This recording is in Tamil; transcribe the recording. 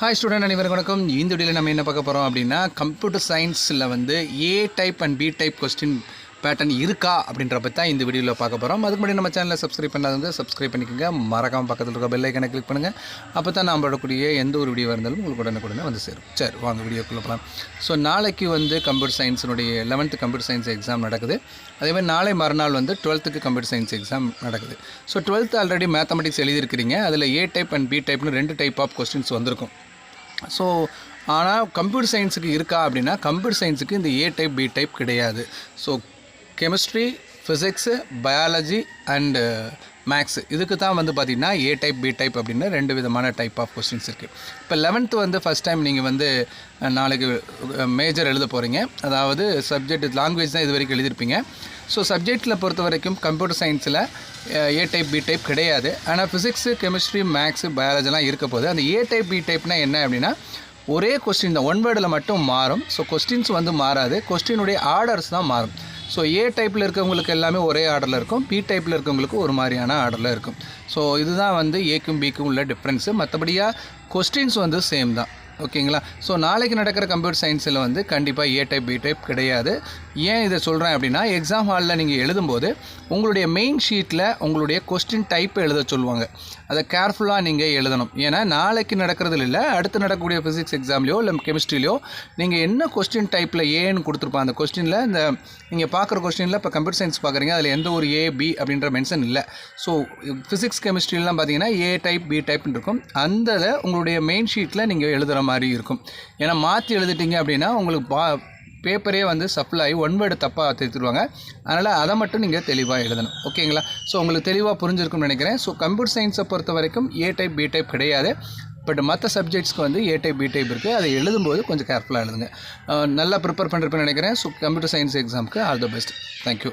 ஹாய் ஸ்டூடெண்ட் அனைவரும் வணக்கம். இந்த வீடியோவில் நம்ம என்ன பார்க்க போகிறோம் அப்படின்னா கம்ப்யூட்டர் சயின்ஸில் வந்து A type and B type question pattern இருக்கா அப்படின்ற பற்றி தான் இந்த வீடியோவில் பார்க்க போகிறோம் அதுக்கு முன்னாடி நம்ம சேனலில் சப்ஸ்கிரைப் பண்ணாதவங்க சப்ஸ்கிரைப் பண்ணிக்கோங்க. மறக்காமல் பக்கத்தில் இருக்க பெல் ஐக்கனை கிளிக் பண்ணுங்கள் அப்போ தான் நான் போடக்கூடிய எந்த ஒரு வீடியோ இருந்தாலும் உங்களுக்கு உடனே உடனே வந்து சேரும். சரி வாங்க வீடியோக்குள்ளே போகலாம் ஸோ நாளைக்கு வந்து கம்ப்யூட்டர் சயின்ஸினுடைய லெவன்த்து கம்ப்யூட்டர் சயின்ஸ் எக்ஸாம் நடக்குது. அதே மாதிரி நாளை மறுநாள் வந்து டுவெல்த்துக்கு கம்ப்யூட்டர் சயின்ஸ் எக்ஸாம் நடக்குது. ஸோ டுவெல்த்து ஆல்ரெடி மேத்தமெட்டிக்ஸ் எழுதியிருக்கிறீங்க. அதில் ஏ டைப் அண்ட் பி டைப்னு ரெண்டு டைப் ஆஃப் கொஸ்டின்ஸ் வந்திருக்கும். ஸோ ஆனால் கம்ப்யூட்டர் சயின்ஸுக்கு இருக்கா அப்படின்னா கம்ப்யூட்டர் சயின்ஸுக்கு இந்த ஏ டைப் பி டைப் கிடையாது. So chemistry physics biology and maths இதுக்கு தான் வந்து பார்த்திங்கன்னா ஏ டைப் பி டைப் அப்படின்னு ரெண்டு விதமான டைப் ஆஃப் கொஸ்டின்ஸ் இருக்குது இப்போ லெவன்த்து வந்து ஃபஸ்ட் டைம் நீங்கள் வந்து நாளைக்கு மேஜர் எழுத போகிறீங்க அதாவது சப்ஜெக்ட் லாங்குவேஜ் தான் இது வரைக்கும் எழுதியிருப்பீங்க. ஸோ சப்ஜெக்டில் பொறுத்த வரைக்கும் கம்ப்யூட்டர் சயின்ஸில் ஏ டைப் பி டைப் கிடையாது. ஆனால் ஃபிசிக்ஸு கெமிஸ்ட்ரி மேக்ஸு பயாலஜிலாம் இருக்க போது அந்த ஏ டைப் பி டைப்னா என்ன அப்படின்னா ஒரே கொஸ்டின் தான் ஒன் வேர்டில் மட்டும் மாறும். ஸோ கொஸ்டின்ஸ் வந்து மாறாது. கொஸ்டினுடைய ஆர்டர்ஸ் தான் மாறும். ஸோ ஏ டைப்பில் இருக்கவங்களுக்கு எல்லாமே ஒரே ஆர்டரில் இருக்கும். பி டைப்பில் இருக்கவங்களுக்கு ஒரு மாதிரியான ஆர்டரில் இருக்கும். ஸோ இதுதான் வந்து ஏக்கும் பிக்கும் உள்ள டிஃப்ரென்ஸு மற்றபடியாக கொஸ்டின்ஸ் வந்து சேம் தான். ஓகேங்களா? ஸோ நாளைக்கு நடக்கிற கம்ப்யூட்டர் சயின்ஸில் வந்து கண்டிப்பாக ஏ டைப் பி டைப் கிடையாது. ஏன் இதை சொல்கிறேன் அப்படின்னா எக்ஸாம் ஹாலில் நீங்கள் எழுதும்போது உங்களுடைய மெயின் ஷீட்டில் உங்களுடைய கொஸ்டின் டைப் எழுத சொல்லுவாங்க. அதை கேர்ஃபுல்லாக நீங்கள் எழுதணும். ஏன்னா நாளைக்கு நடக்கிறதுல இல்லை அடுத்து நடக்கக்கூடிய ஃபிசிக்ஸ் எக்ஸாம்லையோ இல்லை கெமிஸ்ட்ரிலையோ நீங்கள் என்ன கொஸ்டின் டைப்பில் ஏன்னு கொடுத்துருப்பாங்க அந்த கொஸ்டினில் இந்த நீங்கள் பார்க்குற கொஸ்டினில் இப்போ கம்ப்யூட்டர் சயின்ஸ் பார்க்குறீங்க அதில் எந்த ஒரு ஏ பி அப்படின்ற மென்ஷன் இல்லை. ஸோ ஃபிசிக்ஸ் கெமிஸ்ட்ரிலாம் பார்த்தீங்கன்னா ஏ டைப் பி டைப்னு இருக்கும். அந்த உங்களுடைய மெயின் ஷீட்டில் நீங்கள் எழுதுகிற மாதிரி இருக்கும். ஏன்னா மாற்றி எழுதிட்டீங்க அப்படின்னா உங்களுக்கு பா பேப்பரே வந்து சப்ளை ஆகி ஒன் வேர்டு தப்பாக திருத்திடுவாங்க. அதனால் அதை மட்டும் நீங்கள் தெளிவாக எழுதணும். ஓகேங்களா? ஸோ உங்களுக்கு தெளிவாக புரிஞ்சிருக்கும்னு நினைக்கிறேன். ஸோ கம்ப்யூட்டர் சயின்ஸை பொறுத்த வரைக்கும் ஏ டைப் பி டைப் கிடையாது. பட் மற்ற சப்ஜெக்ட்ஸ்க்கு வந்து ஏ டைப் பி டைப் இருக்குது அதை எழுதும்போது கொஞ்சம் கேர்ஃபுல்லாக எழுதுங்க. நல்லா ப்ரிப்பேர் பண்ணுறப்ப நினைக்கிறேன். ஸோ கம்ப்யூட்டர் சயின்ஸ் எக்ஸாமுக்கு all the best thank you